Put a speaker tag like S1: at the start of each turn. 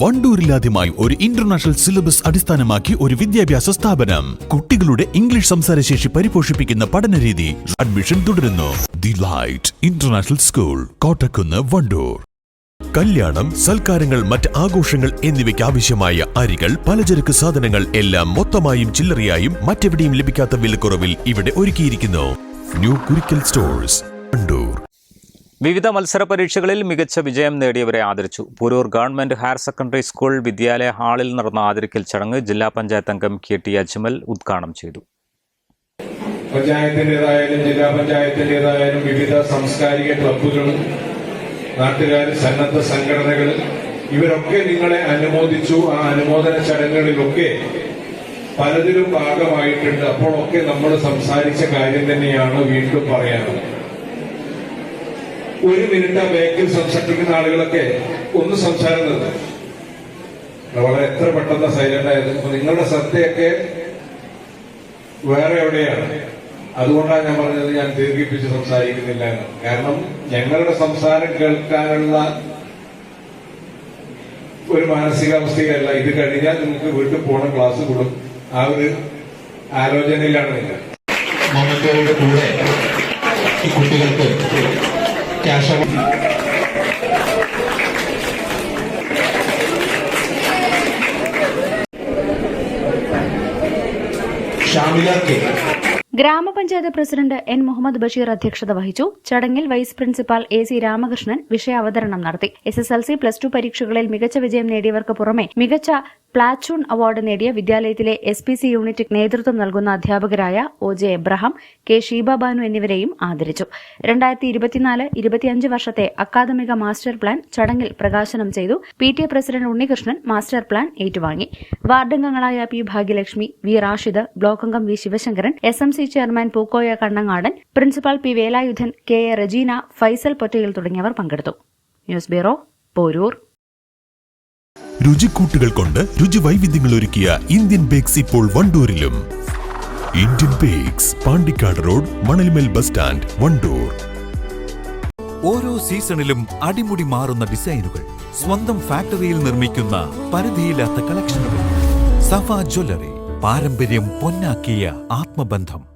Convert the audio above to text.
S1: വണ്ടൂരിലാദ്യമായി ഒരു international syllabus അടിസ്ഥാനമാക്കി ഒരു വിദ്യാഭ്യാസ സ്ഥാപനം. കുട്ടികളുടെ ഇംഗ്ലീഷ് സംസാരശേഷി പരിപോഷിപ്പിക്കുന്ന പഠനരീതി അഡ്മിഷൻ തുടരുന്നു. The light international school Kottakunnu Wandoor. കല്യാണം സൽക്കാരങ്ങൾ മറ്റ് ആഘോഷങ്ങൾ എന്നിവയ്ക്ക് ആവശ്യമായ അരികൾ പലചരക്ക് സാധനങ്ങൾ എല്ലാം മൊത്തമായും ചില്ലറയായും മറ്റെവിടെയും ലഭിക്കാത്ത വിലക്കുറവിൽ ഇവിടെ ഒരുക്കിയിരിക്കുന്നു. New Kurikkal stores Wandoor.
S2: വിവിധ മത്സര പരീക്ഷകളിൽ മികച്ച വിജയം നേടിയവരെ ആദരിച്ചു. Poroor government higher secondary school വിദ്യാലയ ഹാളിൽ നടന്ന ആദരിക്കൽ ചടങ്ങ് ജില്ലാ പഞ്ചായത്ത് അംഗം കെ ടി അജ്മൽ ഉദ്ഘാടനം ചെയ്തു.
S3: പഞ്ചായത്തിന്റെതായാലും ജില്ലാ പഞ്ചായത്തിന്റെതായാലും വിവിധ സാംസ്കാരിക ക്ലബ്ബുകളും നാട്ടുകാർ സന്നദ്ധ സംഘടനകൾ ഇവരൊക്കെ നിങ്ങളെ അനുമോദിച്ചു. ആ അനുമോദന ചടങ്ങുകളിലൊക്കെ പലതിലും ഭാഗമായിട്ടുണ്ട്. അപ്പോഴൊക്കെ നമ്മൾ സംസാരിച്ച കാര്യം തന്നെയാണ് വീണ്ടും പറയാനുള്ളത്. ഒരു മിനിറ്റ് ആ ബാങ്കിൽ സംസാരിക്കുന്ന ആളുകളൊക്കെ ഒന്ന് സംസാരം നിർത്തും. വളരെ എത്ര പെട്ടെന്ന് സൈലന്റ് ആയത്. നിങ്ങളുടെ ശ്രദ്ധയൊക്കെ വേറെ എവിടെയാണ്? അതുകൊണ്ടാണ് ഞാൻ പറഞ്ഞത് ഞാൻ ദീർഘിപ്പിച്ച് സംസാരിക്കുന്നില്ല എന്ന്. കാരണം ഞങ്ങളുടെ സംസാരം കേൾക്കാനുള്ള ഒരു മാനസികാവസ്ഥയിലല്ല. ഇത് കഴിഞ്ഞാൽ നിങ്ങൾക്ക് വീട്ടിൽ പോകണം ക്ലാസ് കൊടുക്കും ആ ഒരു ആലോചനയിലാണ് നിങ്ങൾ
S4: കൂടെ ഈ കുട്ടികൾക്ക് ക്യാഷ് അവാർഡ് ഷാമില കെ
S5: ഗ്രാമപഞ്ചായത്ത് പ്രസിഡന്റ് എൻ മുഹമ്മദ് ബഷീർ അധ്യക്ഷത വഹിച്ചു. ചടങ്ങിൽ vice principal A C Ramakrishnan വിഷയാവതരണം നടത്തി. S S L C plus two പരീക്ഷകളിൽ മികച്ച വിജയം നേടിയവർക്ക് പുറമെ മികച്ച പ്ലാച്ചൂൺ അവാർഡ് നേടിയ വിദ്യാലയത്തിലെ എസ് പി സി യൂണിറ്റ് നേതൃത്വം നൽകുന്ന അധ്യാപകരായ O J Abraham K Sheeba Banu എന്നിവരെയും ആദരിച്ചു. രണ്ടായിരത്തി ഇരുപത്തിനാല് ഇരുപത്തിയഞ്ച് വർഷത്തെ അക്കാദമിക മാസ്റ്റർ പ്ലാൻ ചടങ്ങിൽ പ്രകാശനം ചെയ്തു. P T A president Unnikrishnan master plan ഏറ്റുവാങ്ങി. വാർഡംഗങ്ങളായ P Bhagyalakshmi V Rashid block അംഗം V Sivasankaran S M C chairman Pookoya Kannangadan principal P Velayudhan K A Rajeena Faisal Pottayil തുടങ്ങിയവർ പങ്കെടുത്തു. News bureau Poroor.
S1: രുചിക്കൂട്ടുകൾ കൊണ്ട് രുചി വൈവിധ്യങ്ങൾ ഒരുക്കിയ Indian bakes ഇപ്പോൾ വണ്ടൂരിലും. Indian bakes Pandikkad road Manalmel bus stand Wandoor.
S6: ഓരോ സീസണിലും അടിമുടി മാറുന്ന ഡിസൈനുകൾ സ്വന്തം ഫാക്ടറിയിൽ നിർമ്മിക്കുന്ന പരിധിയില്ലാത്ത കളക്ഷനുകൾ. സഫ ജ്വല്ലറി പാരമ്പര്യം പൊന്നാക്കിയ ആത്മബന്ധം.